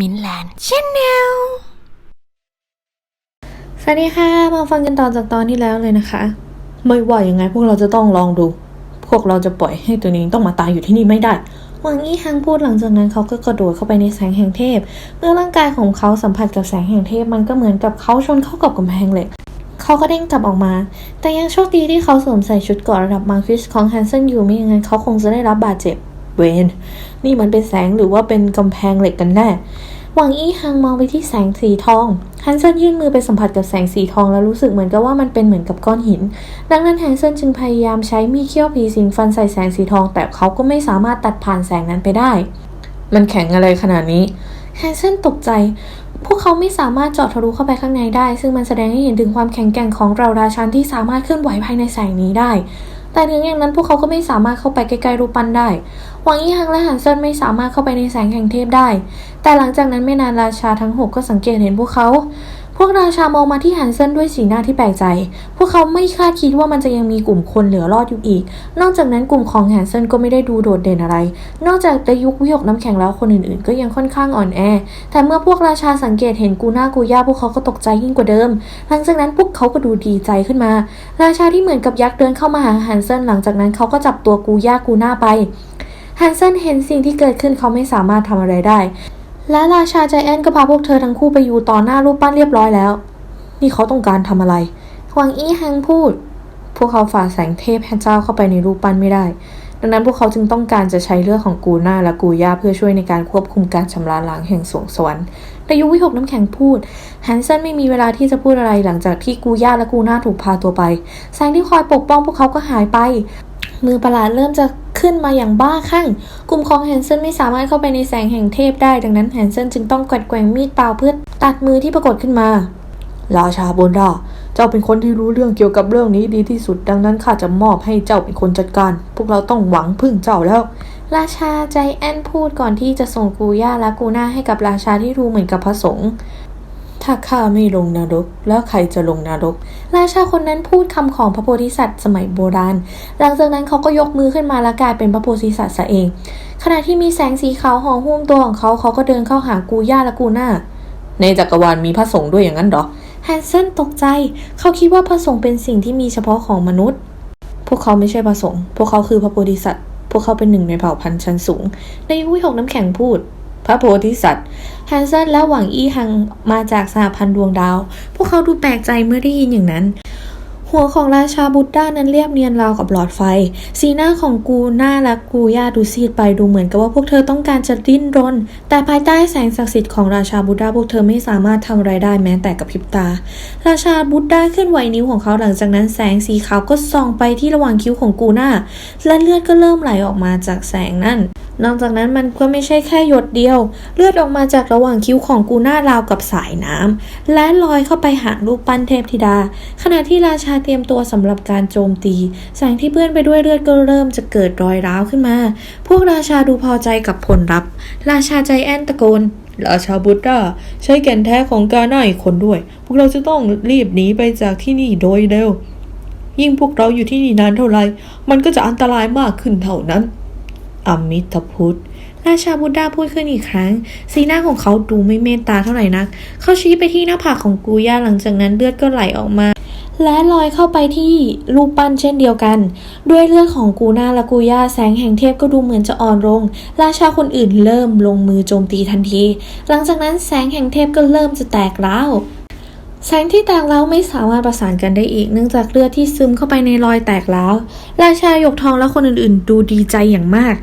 มินแลนด์ชแนลสวัสดีค่ะ มาฟังกันต่อจากตอนที่แล้วเลยนะคะ ไม่ว่ายังไงพวกเราจะต้องลองดู พวกเราจะปล่อยให้ตัวเองต้องมาตายอยู่ที่นี่ไม่ได้หวังอี้ฮังพูดหลังจากนั้นเขาก็กระโดดเข้าไปในแสงแห่งเทพ เมื่อร่างกายของเขาสัมผัสกับแสงแห่งเทพมันก็เหมือนกับเขาชนเข้ากับกำแพงเหล็กเขาก็เด้งกลับออกมา แต่ยังโชคดีที่เขาสวมใส่ชุดเกราะระดับมาร์ฟิชของแฮนเซนอยู่ไม่อย่างนั้นเขาคงจะได้รับบาดเจ็บ เวนนี่มันเป็นแสงหรือว่าเป็นกำแพงเหล็กกันแน่หวังอี้ฮังมองไปที่แสงสีทองฮันเซนยื่นมือไปสัมผัสกับแสงสีทองแล้วรู้สึกเหมือนกับว่ามันเป็นเหมือนกับก้อนหิน ดังนั้นฮันเซนจึงพยายามใช้มีดเขี้ยวผีสิงฟันใส่แสงสีทอง แต่เขาก็ไม่สามารถตัดผ่านแสงนั้นไปได้ มันแข็งอะไรขนาดนี้ฮันเซนตกใจ พวกเขาไม่สามารถเจาะทะลุเข้าไปข้างในได้ ซึ่งมันแสดงให้เห็นถึงความแข็งแกร่งของเราราชันที่สามารถเคลื่อนไหวภายในแสงนี้ได้ แต่ถึงอย่างนั้นพวกเขาก็ไม่สามารถเข้าไปใกล้ๆรูปปั้นได้หวังอี้ฮังและหันเซินไม่สามารถเข้าไปในแสงแห่งเทพได้ แต่หลังจากนั้นไม่นานราชาทั้งหกก็สังเกตเห็นพวกเขา พวกราชามองมาที่ฮันเซนด้วยสีหน้าที่แปลกใจ พวกเขาไม่คาดคิดว่ามันจะยังมีกลุ่มคนเหลือรอดอยู่อีก นอกจากนั้นกลุ่มของฮันเซนก็ไม่ได้ดูโดดเด่นอะไร นอกจากจะยุควิหกน้ำแข็งแล้วคนอื่นๆ ก็ยังค่อนข้างอ่อนแอ แต่เมื่อพวกราชาสังเกตเห็นกูหน่ากูย่าพวกเขาก็ตกใจยิ่งกว่าเดิม หลังจากนั้นพวกเขาก็ดูดีใจขึ้นมา ราชาที่เหมือนกับยักษ์เดินเข้ามาหาฮันเซนหลังจากนั้นเขาก็จับตัวกูย่ากูหน่าไปฮันเซนเห็นสิ่งที่เกิดขึ้นเขาไม่สามารถทำอะไรได้ และราชาใจแอนก็พาพวกเธอทั้งคู่ไปอยู่ต่อหน้ารูปปั้นเรียบร้อยแล้ว นี่เขาต้องการทำอะไรหวังอี้ฮังพูด พวกเขาฝ่าแสงเทพแห่งเจ้าเข้าไปในรูปปั้นไม่ได้ ดังนั้นพวกเขาจึงต้องการจะใช้เลือดของกูน่าและกูย่าเพื่อช่วยในการควบคุมการชำระล้างแห่งสวงสวรรค์ในยุวิหกน้ำแข็งพูดฮันเซนไม่มีเวลาที่จะพูดอะไรหลังจากที่กูย่าและกูน่าถูกพาตัวไป แสงที่คอยปกป้องพวกเขาก็หายไป มือประหลาดเริ่มจะขึ้นมาอย่างบ้าคลั่ง กลุ่มของแฮนเซนไม่สามารถเข้าไปในแสงแห่งเทพได้ ดังนั้นแฮนเซนจึงต้องกัดแกว่งมีดเปล่าเพื่อตัดมือที่ปรากฏขึ้นมา ราชาบนดาเจ้าเป็นคนที่รู้เรื่องเกี่ยวกับเรื่องนี้ดีที่สุด ดังนั้นข้าจะมอบให้เจ้าเป็นคนจัดการ พวกเราต้องหวังพึ่งเจ้าแล้ว ราชาใจแอนพูดก่อนที่จะส่งกูย่าและกูน่าให้กับราชาที่ดูเหมือนกับพระสงฆ์ ถ้าข้าไม่ลงนรก แล้วใครจะลงนรก ราชาคนนั้นพูดคำของพระโพธิสัตว์สมัยโบราณ หลังจากนั้นเขาก็ยกมือขึ้นมาและกลายเป็นพระโพธิสัตว์ซะเอง ขณะที่มีแสงสีขาวห่อหุ้มตัวของเขาเขาก็เดินเข้าหากูย่าและกูหน่าในจักรวาลมีพระสงฆ์ด้วยอย่างนั้นหรอแฮนเซนตกใจ เขาคิดว่าพระสงฆ์เป็นสิ่งที่มีเฉพาะของมนุษย์ พวกเขาไม่ใช่พระสงฆ์พวกเขาคือพระโพธิสัตว์ พวกเขาเป็นหนึ่งในเผ่าพันธุ์ชั้นสูง ในยุควิหกน้ำแข็งพูด พระโพธิสัตว์แฮนเซนและหวังอี้ฮังมาจากสหพันธ์ดวงดาว พวกเขาดูแปลกใจเมื่อได้ยินอย่างนั้น หัวของราชาบุตด้านั้นเรียบเนียนราวกับหลอดไฟ สีหน้าของกูหน้าและกูย่าดูซีดไปดูเหมือนกับว่าพวกเธอต้องการจะดิ้นรน แต่ภายใต้แสงศักดิ์สิทธิ์ของราชาบุตด้าพวกเธอไม่สามารถทำอะไรได้แม้แต่กับพริบตา ราชาบุตด้าเคลื่อนไหวนิ้วของเขาหลังจากนั้นแสงสีขาวก็ส่องไปที่ระหว่างคิ้วของกูหน้า และเลือดก็เริ่มไหลออกมาจากแสงนั่น นอกจากนั้นมันก็ไม่ใช่แค่หยดเดียว เลือดออกมาจากระหว่างคิ้วของกูหน้าราวกับสายน้ำและลอยเข้าไปหารูปปั้นเทพธิดา ขณะที่ราชาเตรียมตัวสำหรับการโจมตี แสงที่เปื้อนไปด้วยเลือดก็เริ่มจะเกิดรอยร้าวขึ้นมา พวกราชาดูพอใจกับผลลัพธ์ ราชาใจแอนตะโกนราชาบุตรใช้แก่นแท้ของกาหน้าอีกคนด้วย พวกเราจะต้องรีบหนีไปจากที่นี่โดยเร็วยิ่งพวกเราอยู่ที่นี่นานเท่าไร มันก็จะอันตรายมากขึ้นเท่านั้น อมิตพุทธราชาบุตดาพูดขึ้นอีกครั้ง สีหน้าของเขาดูไม่เมตตาเท่าไหร่นัก เขาชี้ไปที่หน้าผากของกูย่าหลังจากนั้นเลือดก็ไหลออกมา และลอยเข้าไปที่รูปปั้นเช่นเดียวกัน ด้วยเลือดของกูน่าและกูย่าแสงแห่งเทพก็ดูเหมือนจะอ่อนลง ราชาคนอื่นเริ่มลงมือโจมตีทันที หลังจากนั้นแสงแห่งเทพก็เริ่มจะแตกร้าว แสงที่แตกแล้วไม่สามารถประสานกันได้อีก เนื่องจากเลือดที่ซึมเข้าไปในรอยแตกแล้วราชาหยกทองและคนอื่นๆ ดูดีใจอย่างมาก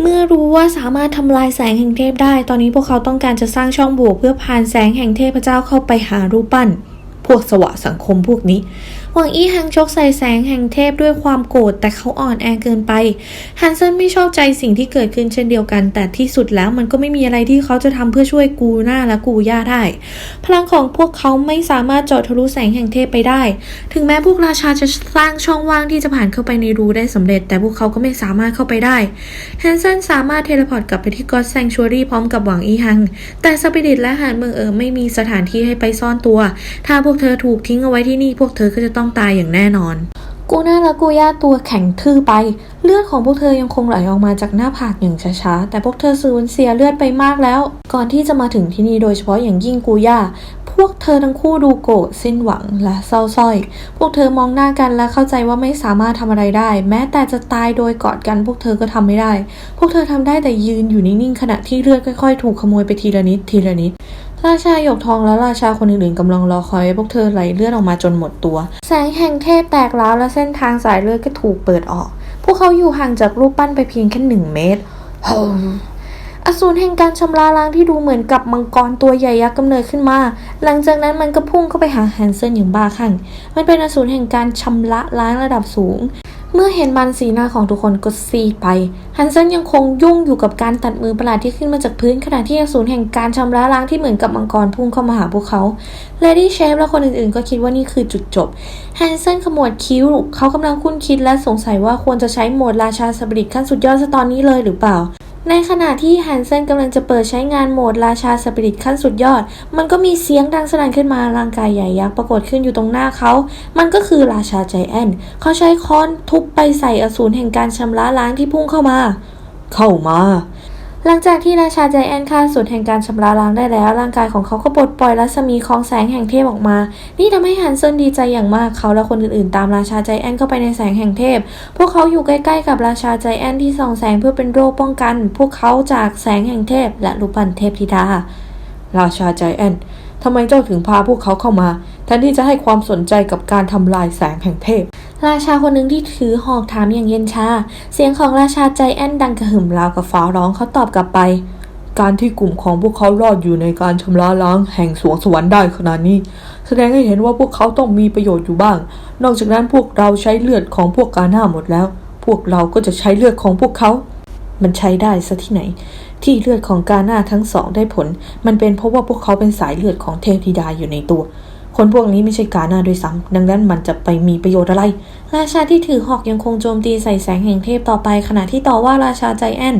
เมื่อรู้ว่าสามารถทำลายแสงแห่งเทพได้ ตอนนี้พวกเขาต้องการจะสร้างช่องโหว่เพื่อผ่านแสงแห่งเทพเจ้าเข้าไปหารูปปั้น พวกสวะสังคมพวกนี้ หวังอี้ฮังชกใส่แสงแห่งเทพด้วยความโกรธแต่เขาอ่อนแอเกินไปฮันเซนไม่ชอบใจสิ่งที่เกิดขึ้นเช่นเดียวกัน แต่ที่สุดแล้วมันก็ไม่มีอะไรที่เขาจะทำเพื่อช่วยกูหน้าและกูย่าได้ พลังของพวกเขาไม่สามารถเจาะทะลุแสงแห่งเทพไปได้ ถึงแม้พวกราชาจะสร้างช่องว่างที่จะผ่านเข้าไปในรูได้สำเร็จ แต่พวกเขาก็ไม่สามารถเข้าไปได้แฮนเซนสามารถเทเลพอร์ตกลับไปที่ก็อดแซงชัวรี่พร้อมกับหวังอี้ฮัง แต่สปิริตและหานเมืองเอ๋อไม่มีสถานที่ให้ไปซ่อนตัว ถ้าพวกเธอถูกทิ้งเอาไว้ที่นี่พวกเธอก็จะต้องตายอย่างแน่นอน กูน่าและกูย่าตัวแข็งทื่อไป เลือดของพวกเธอยังคงไหลออกมาจากหน้าผากอย่างช้าๆ แต่พวกเธอสูญเสียเลือดไปมากแล้ว ก่อนที่จะมาถึงที่นี่โดยเฉพาะอย่างยิ่งกูย่าพวกเธอทั้งคู่ดูโกรธสิ้นหวังและเศร้าส้อย พวกเธอมองหน้ากันและเข้าใจว่าไม่สามารถทำอะไรได้ แม้แต่จะตายโดยกอดกัน พวกเธอก็ทำไม่ได้ พวกเธอทำได้แต่ยืนอยู่นิ่งๆขณะที่เลือดค่อยๆ ถูกขโมยไปทีละนิดทีละนิด ราชาหยกทองและราชาคนอื่นๆกำลังรอคอยพวกเธอไหลเลือดออกมาจนหมดตัว แสงแห่งเทพแตกร้าวและเส้นทางสายเลือดก็ถูกเปิดออก พวกเขาอยู่ห่างจากรูปปั้นไปเพียงแค่หนึ่งเมตรโฮ้อสูรแห่งการชำระล้างที่ดูเหมือนกับมังกรตัวใหญ่ยักษ์กำเนิดขึ้นมา หลังจากนั้นมันก็พุ่งเข้าไปหาแฮนเซนอย่างบ้าคลั่ง มันเป็นอสูรแห่งการชำระล้างระดับสูง เมื่อเห็นมันสีหน้าของทุกคนก็ซีดไป ฮันเซนยังคงยุ่งอยู่กับการตัดมือประหลาดที่ขึ้นมาจากพื้นขณะที่อสูรแห่งการชำระล้างที่เหมือนกับมังกรพุ่งเข้ามาหาพวกเขาเลดี้เชฟและคนอื่นๆ ก็คิดว่านี่คือจุดจบ ฮันเซนขมวดคิ้ว เขากำลังคุ้นคิดและสงสัยว่าควรจะใช้โหมดราชาสปิริตขั้นสุดยอดซะตอนนี้เลยหรือเปล่า ในขณะที่แฮนเซนกำลังจะเปิดใช้งานโหมดราชาสปิริตขั้นสุดยอด มันก็มีเสียงดังสนั่นขึ้นมาร่างกายใหญ่ยักษ์ปรากฏขึ้นอยู่ตรงหน้าเขา มันก็คือราชาใจแอนเขาใช้ค้อนทุบไปใส่อสูรแห่งการชำระล้างที่พุ่งเข้ามา เข้ามา หลังจากที่ราชาใจแอนฆ่าสุดแห่งการชำระล้างได้แล้ว ร่างกายของเขาก็ปลดปล่อยรัศมีของแสงแห่งเทพออกมา นี่ทำให้ฮันเซนดีใจอย่างมากเขาและคนอื่นๆ ตามราชาใจแอนเข้าไปในแสงแห่งเทพ พวกเขาอยู่ใกล้ๆกับราชาใจแอนที่ส่องแสงเพื่อเป็นโรคป้องกัน พวกเขาจากแสงแห่งเทพและรูปปั้นเทพธิดาราชาใจแอน ทำไมเจ้าถึงพาพวกเขาเข้ามา แทนที่จะให้ความสนใจกับการทำลายแสงแห่งเทพ ราชาคนหนึ่งที่ถือหอกถามอย่างเย็นชา เสียงของราชาใจแอนดังกระหึ่มราวกับฟ้าร้องเขาตอบกลับไป การที่กลุ่มของพวกเขารอดอยู่ในการชำระล้างแห่งสวงสวรรค์ได้ขนาดนี้ แสดงให้เห็นว่าพวกเขาต้องมีประโยชน์อยู่บ้าง นอกจากนั้นพวกเราใช้เลือดของพวกกาหน้าหมดแล้ว พวกเราก็จะใช้เลือดของพวกเขา มันใช้ได้ซะที่ไหน ที่เลือดของกาหน้าทั้งสองได้ผล มันเป็นเพราะว่าพวกเขาเป็นสายเลือดของเทพธิดาอยู่ในตัว คนพวกนี้ไม่ใช่กาหน้าด้วยซ้ำดังนั้นมันจะไปมีประโยชน์อะไร ราชาที่ถือหอกยังคงโจมตีใส่แสงแห่งเทพต่อไป ขณะที่ต่อว่าราชาใจแอน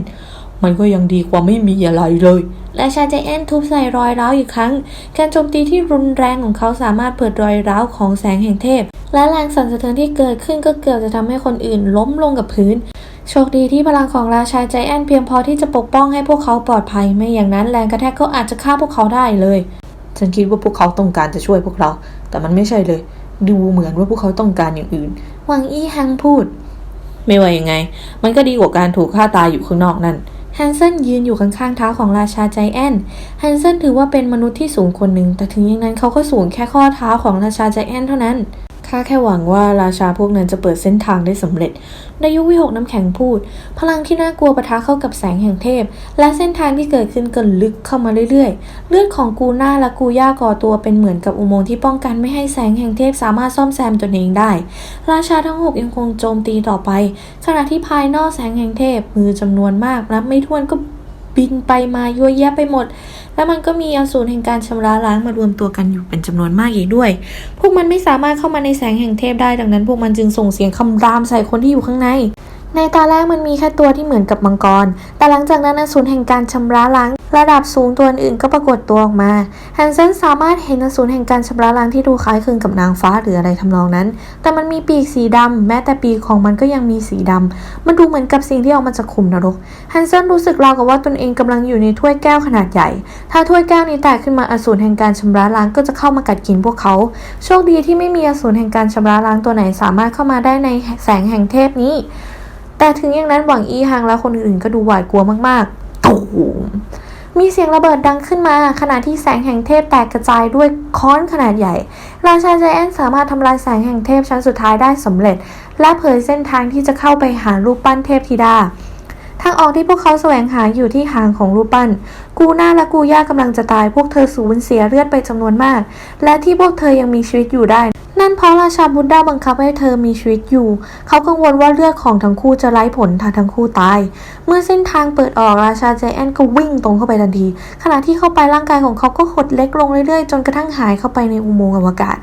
มันก็ยังดีกว่าไม่มีอะไรเลยราชาใจแอนทุบใส่รอยร้าวอีกครั้ง การโจมตีที่รุนแรงของเขาสามารถเปิดรอยร้าวของแสงแห่งเทพ และแรงสั่นสะเทือนที่เกิดขึ้นก็เกือบจะทำให้คนอื่นล้มลงกับพื้น โชคดีที่พลังของราชาใจแอนเพียงพอที่จะปกป้องให้พวกเขาปลอดภัย ไม่อย่างนั้นแรงกระแทกก็อาจจะฆ่าพวกเขาได้เลย ฉันคิดว่าพวกเขาต้องการจะช่วยพวกเรา แต่มันไม่ใช่เลย ดูเหมือนว่าพวกเขาต้องการอย่างอื่น หวังอี้ฮังพูด ไม่ว่ายังไง มันก็ดีกว่าการถูกฆ่าตายอยู่ข้างนอกนั่นฮันเซนยืนอยู่ข้างๆเท้าของราชาใจแอนฮันเซนถือว่าเป็นมนุษย์ที่สูงคนหนึ่งแต่ถึงอย่างนั้นเขาก็สูงแค่ข้อเท้าของราชาใจแอนเท่านั้น ข้าแค่หวังว่าราชาพวกนั้นจะเปิดเส้นทางได้สำเร็จในยุวิหกน้ำแข็งพูด พลังที่น่ากลัวปะทะเข้ากับแสงแห่งเทพ และเส้นทางที่เกิดขึ้นก็ลึกเข้ามาเรื่อยๆ เลือดของกูน่าและกูย่าก่อตัวเป็นเหมือนกับอุโมงค์ที่ป้องกันไม่ให้แสงแห่งเทพสามารถซ่อมแซมตนเองได้ ราชาทั้งหกยังคงโจมตีต่อไป ขณะที่ภายนอกแสงแห่งเทพมือจำนวนมากนับไม่ถ้วนก็ บินไปมายั่วแยะไปหมด และมันก็มีอสูรแห่งการชำระล้างมารวมตัวกันอยู่เป็นจำนวนมากอีกด้วย พวกมันไม่สามารถเข้ามาในแสงแห่งเทพได้ดังนั้น พวกมันจึงส่งเสียงคำรามใส่คนที่อยู่ข้างในในตอนแรกมันมีแค่ตัวที่เหมือนกับมังกร แต่หลังจากนั้นอสูรแห่งการชำระล้าง ระดับสูงตัวอื่นก็ปรากฏตัวออกมาแฮนเซนสามารถเห็นอสูรแห่งการชำระล้างที่ดูคล้ายคลึงกับนางฟ้าหรืออะไรทำนองนั้น แต่มันมีปีกสีดำแม้แต่ปีกของมันก็ยังมีสีดำมันดูเหมือนกับสิ่งที่ออกมาจากขุมนรกแฮนเซนรู้สึกราวกับว่าตนเองกำลังอยู่ในถ้วยแก้วขนาดใหญ่ ถ้าถ้วยแก้วนี้แตกขึ้นมาอสูรแห่งการชำระล้างก็จะเข้ามากัดกินพวกเขา โชคดีที่ไม่มีอสูรแห่งการชำระล้างตัวไหนสามารถเข้ามาได้ในแสงแห่งเทพนี้ แต่ถึงอย่างนั้นหวังอีฮังและคนอื่นๆก็ดูหวาดกลัวมากๆตูม มีเสียงระเบิดดังขึ้นมา ขณะที่แสงแห่งเทพแตกกระจายด้วยค้อนขนาดใหญ่ ราชาใจแอนสามารถทำลายแสงแห่งเทพชั้นสุดท้ายได้สำเร็จ และเผยเส้นทางที่จะเข้าไปหารูปปั้นเทพธิดาทางออกที่พวกเขาแสวงหาอยู่ที่หางของรูปปั้น กูน่าและกูย่ากำลังจะตาย พวกเธอสูญเสียเลือดไปจำนวนมาก และที่พวกเธอยังมีชีวิตอยู่ได้ นั่นเพราะราชาบุดดาบังคับให้เธอมีชีวิตอยู่ เขากังวลว่าเลือดของทั้งคู่จะไร้ผลถ้าทั้งคู่ตายเมื่อเส้นทางเปิดออกราชาใจแอนก็วิ่งตรงเข้าไปทันที ขณะที่เข้าไปร่างกายของเขาก็หดเล็กลงเรื่อยๆ จนกระทั่งหายเข้าไปในอุโมงค์อวกาศ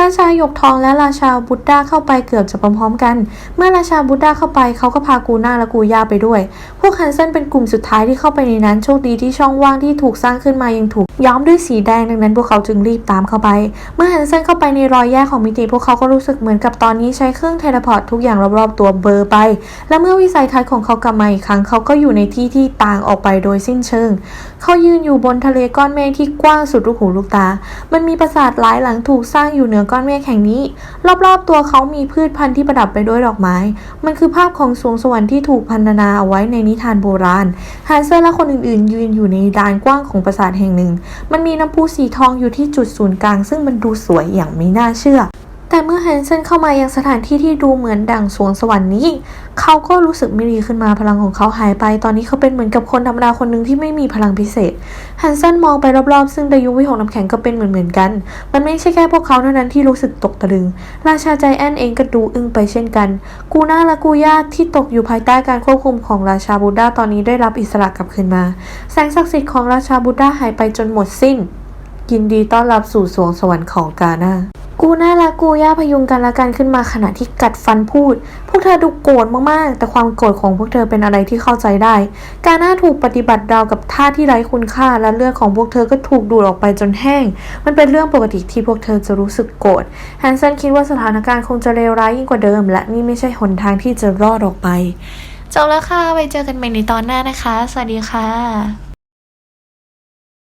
ราชาหยกทองและราชาบุตดาเข้าไปเกือบจะพร้อมๆกัน เมื่อราชาบุตดาเข้าไปเขาก็พากูน่าและกูย่าไปด้วย พวกฮันเซนเป็นกลุ่มสุดท้ายที่เข้าไปในนั้นโชคดีที่ช่องว่างที่ถูกสร้างขึ้นมายังถูกย้อมด้วยสีแดงดังนั้นพวกเขาจึงรีบตามเข้าไป เมื่อฮันเซนเข้าไปในรอยแยกของมิติพวกเขาก็รู้สึกเหมือนกับตอนนี้ใช้เครื่องเทเลพอร์ตทุกอย่างรอบๆตัวเบอร์ไป และเมื่อวิสัยทัศน์ของเขากลับมาอีกครั้งเขาก็อยู่ในที่ที่ต่างออกไปโดยสิ้นเชิง เขายืนอยู่บนทะเลก้อนเมฆที่กว้างสุดลูกหูลูกตา มันมีปราสาทหลายหลังถูกสร้างอยู่เหนือก้อนเมฆแห่งนี้ รอบๆตัวเขามีพืชพันธุ์ที่ประดับไปด้วยดอกไม้ มันคือภาพของสวงสวรรค์ที่ถูกพันนาเอาไว้ในนิทานโบราณ ฮันเซอร์และคนอื่นๆ ยืนอยู่ในลานกว้างของปราสาทแห่งหนึ่ง มันมีน้ำพุสีทองอยู่ที่จุดศูนย์กลาง ซึ่งมันดูสวยอย่างไม่น่าเชื่อ แต่เมื่อแฮนเซนเข้ามายังสถานที่ที่ดูเหมือนดั่งสวงสวรรค์นี้ เขาก็รู้สึกไม่ดีขึ้นมาพลังของเขาหายไป ตอนนี้เขาเป็นเหมือนกับคนธรรมดาคนหนึ่งที่ไม่มีพลังพิเศษแฮนเซนมองไปรอบๆ ซึ่งดายุวิหกน้ำแข็งก็เป็นเหมือนๆกัน มันไม่ใช่แค่พวกเขาเท่านั้นที่รู้สึกตกตะลึง ราชาใจแอนเองก็ดูอึ้งไปเช่นกัน กูน่าและกูย่าที่ตกอยู่ภายใต้การควบคุมของราชาบูดาตอนนี้ได้รับอิสระกลับคืนมา แสงศักดิ์สิทธิ์ของราชาบูดาหายไปจนหมดสิ้น ยินดีต้อนรับสู่สวงสวรรค์ของกาน่า กูน่าและกูย่าพยุงกันและกันขึ้นมาขณะที่กัดฟันพูด พวกเธอดูโกรธมากๆ แต่ความโกรธของพวกเธอเป็นอะไรที่เข้าใจได้ การน่าถูกปฏิบัติราวกับท่าที่ไร้คุณค่าและเลือดของพวกเธอก็ถูกดูดออกไปจนแห้ง มันเป็นเรื่องปกติที่พวกเธอจะรู้สึกโกรธแฮนเซนคิดว่าสถานการณ์คงจะเลวร้ายยิ่งกว่าเดิม และนี่ไม่ใช่หนทางที่จะรอดออกไปจบแล้วค่ะไว้เจอกันใหม่ในตอนหน้านะคะ สวัสดีค่ะ